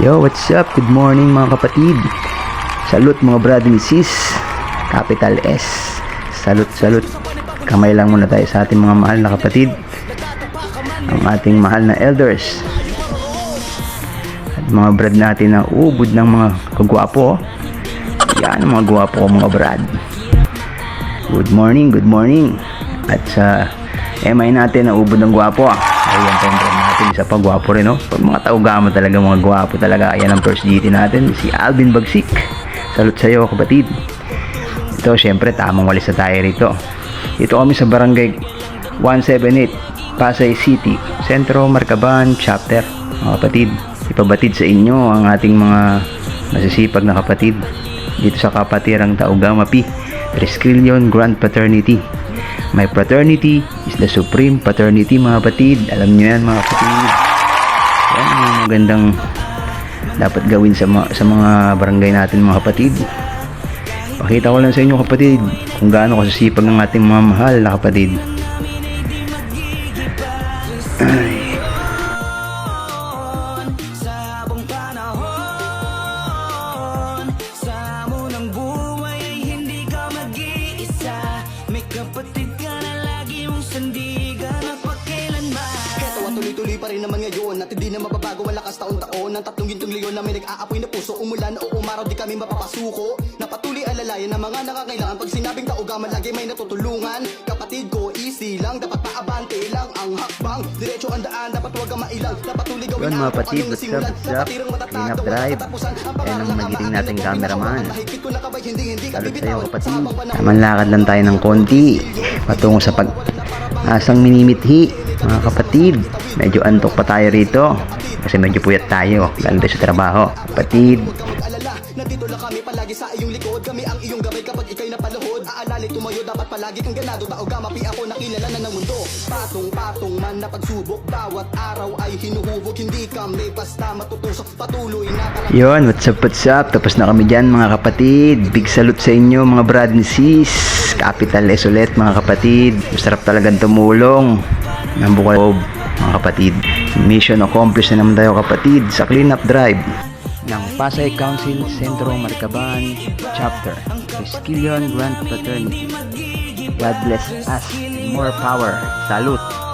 Yo, what's up? Good morning mga kapatid. Salute mga brad and sis. Capital S. Salute, salute. Kamay lang muna tayo sa ating mga mahal na kapatid. Ang ating mahal na elders. At mga brad natin na ubod ng mga kagwapo. Yan mga gwapo mga brad. Good morning, good morning. At sa MI natin na ubod ng gwapo. Ayan brand natin. Isa pa gwapo rin, no? Pag mga taugama talaga, mga gwapo talaga. Ayan ang first GT natin, si Alvin Bagsik. Salute sa'yo, kapatid. Ito, syempre, tamang walis na tayo rito. Dito kami sa barangay 178, Pasay City, Sentro Marcaban, Chapter. Mga kapatid, ipabatid sa inyo ang ating mga masisipag na kapatid dito sa kapatirang Taugama P. Trisquillion Grand Paternity. My fraternity is the supreme paternity mga kapatid. Alam niyo yan mga kapatid. Yan ang magandang dapat gawin sa, mga, sa mga barangay natin mga kapatid. Pakita ko lang sa inyo kapatid kung gaano kasisipag ng ating mga mahal na kapatid. Ay. Kapatid ka na lagi mong sandigan tuloy-tuloy pa rin naman ngayon At hindi na mababago ang lakas taon-taon Ng tatlong gintong leon na may nag-aapoy na puso Umulan o umaraw di kami mapapasuko Napatuloy alalayan ng mga nakakailangan Pag sinabing taugaman lagi may natutulungan Kapatid ko easy lang Dapat paabante lang ang hakbang Diretso ang daan dapat huwag kang mailang Dapat tuloy gawin Yun, mga ang anong what's up, what's up? Clean up drive. Ang Ayan ang magiting nating cameraman. Salute sa'yo kapatid. Manlakad lang tayo ng konti. Patungo sa pag asang minimithi. Mga kapatid, medyo antok pa tayo rito. Kasi medyo puyat tayo. Tayo sa trabaho. Kapatid, Nandito lang kami palagi sa iyong likod Kami ang iyong gabay kapag ikay napaluhod Aalala tumayo dapat palagi kang ganado Tao gamapi ako nakilala na ng mundo Patong-patong man na pagsubok Bawat araw ay hinuhubog Hindi kami basta matutusok Patuloy na talang Yon, what's up, what's up? Tapos na kami dyan mga kapatid. Big salute sa inyo mga brad and sis. Capital S ulit mga kapatid. Masarap talagang tumulong. Ng bukal loob, mga kapatid. Mission accomplished na naman tayo kapatid sa cleanup drive ng Pasay Council Centro Marcaban Chapter. Triskelion Grand Fraternity. God bless us. More power. Salute.